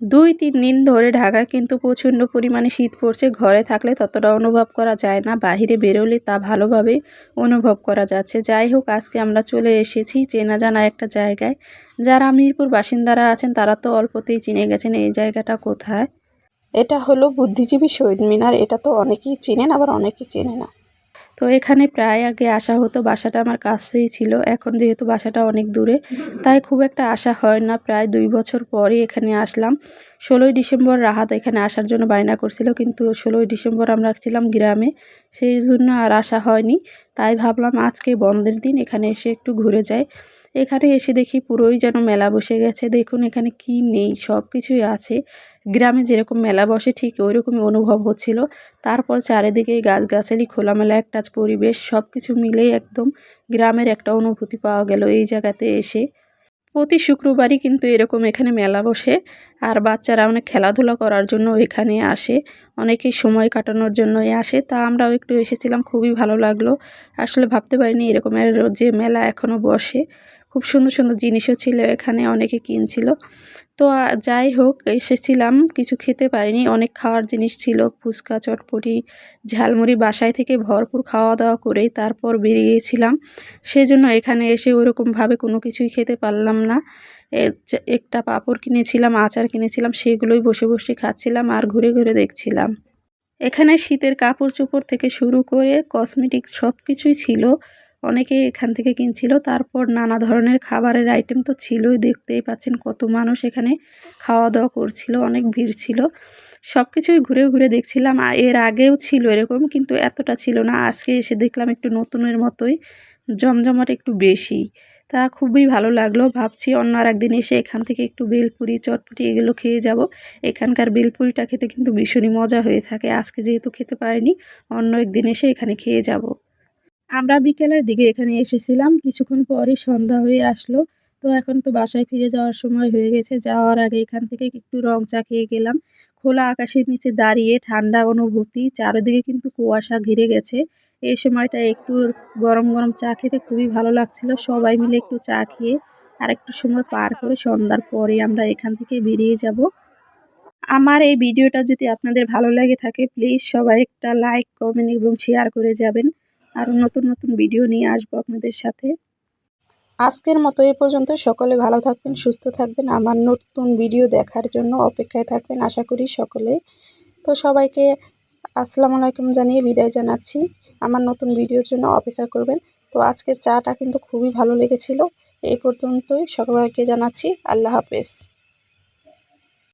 দুই তিন দিন ধরে ঢাকায় কিন্তু প্রচণ্ড পরিমাণে শীত পড়ছে। ঘরে থাকলে ততটা অনুভব করা যায় না, বাহিরে বেরোলে তা ভালোভাবে অনুভব করা যাচ্ছে। যাই হোক, আজকে আমরা চলে এসেছি চেনা জানা একটা জায়গায়। যারা মিরপুর বাসিন্দারা আছেন, তারা তো অল্পতেই চিনে গেছেন এই জায়গাটা কোথায়। এটা হলো বুদ্ধিজীবী শহীদ মিনার। এটা তো অনেকেই চেনেন, আবার অনেকেই চেনে না। তো এখানে প্রায় আগে আসা হতো, বাসাটা আমার কাছেই ছিল। এখন যেহেতু বাসাটা অনেক দূরে, তাই খুব একটা আসা হয় না। প্রায় দুই বছর পরে এখানে আসলাম। ষোলোই ডিসেম্বর রাহাত এখানে আসার জন্য বায়না করছিল, কিন্তু ষোলোই ডিসেম্বর আমরা ছিলাম গ্রামে, সেই জন্য আর আসা হয়নি। তাই ভাবলাম আজকে বন্ধের দিন, এখানে এসে একটু ঘুরে যাই। এখানে এসে দেখি পুরোই যেন মেলা বসে গেছে। দেখুন এখানে কি নেই সব কিছুই আছে। গ্রামে যেরকম মেলা বসে, ঠিক ওই রকমই অনুভব হচ্ছিল। তারপর চারিদিকে গাছগাছালি, খোলামেলা একটা পরিবেশ সব কিছু মিলেই একদম গ্রামের একটা অনুভূতি পাওয়া গেল এই জায়গাতে এসে। প্রতি শুক্রবারই কিন্তু এরকম এখানে মেলা বসে, আর বাচ্চারা অনেক খেলাধুলা করার জন্য এখানে আসে। অনেকেই সময় কাটানোর জন্যই আসে। তা আমরাও একটু এসেছিলাম, খুবই ভালো লাগল। আসলে ভাবতে পারিনি এরকমের যে মেলা এখনও বসে। খুব সুন্দর সুন্দর জিনিসও ছিল এখানে, অনেকে কিনছিল। তো যাই হোক, এসেছিলাম, কিছু খেতে পারিনি, অনেক খাওয়ার জিনিস ছিল, ফুচকা, চটপটি, ঝালমুড়ি, বাসায় থেকে ভরপুর খাওয়া দাওয়া করেই তারপর বেরিয়েছিলাম সেই জন্য এখানে এসে ওরকমভাবে কোনো কিছুই খেতে পারলাম না। একটা পাঁপড় কিনেছিলাম, আচার কিনেছিলাম, সেগুলোই বসে বসে খাচ্ছিলাম আর ঘুরে ঘুরে দেখছিলাম। এখানে শীতের কাপড় চোপড় থেকে শুরু করে কসমেটিক সব কিছুই ছিল। অনেকে এখান থেকে কিনছিল। তারপর নানা ধরনের খাবারের আইটেম তো ছিলই। দেখতেই পাচ্ছেন কত মানুষ এখানে খাওয়া দাওয়া করছিল, অনেক ভিড় ছিল। সব কিছুই ঘুরে ঘুরে দেখছিলাম। এর আগেও ছিল এরকম, কিন্তু এতটা ছিল না। আজকে এসে দেখলাম একটু নতুনের মতোই, জমজমাট একটু বেশি। তা খুবই ভালো লাগল। ভাবছি অন্য আর একদিন এসে এখান থেকে একটু বেলপুরি, চটপটি এগুলো খেয়ে যাব। এখানকার বেলপুরিটা খেতে কিন্তু ভীষণই মজা হয়ে থাকে। আজকে যেহেতু খেতে পারিনি, অন্য একদিন এসে এখানে খেয়ে যাব। আমরা বিকেলের দিকে এখানে এসেছিলাম। কিছুক্ষণ পরে সন্ধ্যা হয়ে আসলো। তো এখন তো বাসায় ফিরে যাওয়ার সময় হয়ে গেছে। যাওয়ার আগে এখান থেকে একটু রং চা খেয়ে গেলাম। খোলা আকাশের নিচে দাঁড়িয়ে ঠান্ডা অনুভূতি। চারিদিকে কিন্তু কুয়াশা ঘিরে গেছে। এই সময়টা একটু গরম গরম চা খেতে খুবই ভালো লাগছিল। সবাই মিলে একটু চা খেয়ে আর একটু সময় পার করে সন্ধ্যার পরে আমরা এখান থেকে বেরিয়ে যাব। আমার এই ভিডিওটা যদি আপনাদের ভালো লাগে থাকে প্লিজ সবাই একটা লাইক কমেন্ট এবং শেয়ার করে যাবেন। আরও নতুন নতুন ভিডিও নিয়ে আসব আপনাদের সাথে। আজকের মতো এ পর্যন্ত। সকলে ভালো থাকবেন, সুস্থ থাকবেন। আমার নতুন ভিডিও দেখার জন্য অপেক্ষায় থাকবেন আশা করি সকলে। তো সবাইকে আসসালামু আলাইকুম জানিয়ে বিদায় জানাচ্ছি। আমার নতুন ভিডিওর জন্য অপেক্ষা করবেন। তো আজকের চাটা কিন্তু খুবই ভালো লেগেছিল। এই পর্যন্তই সকলকে জানাচ্ছি। আল্লাহ হাফেজ।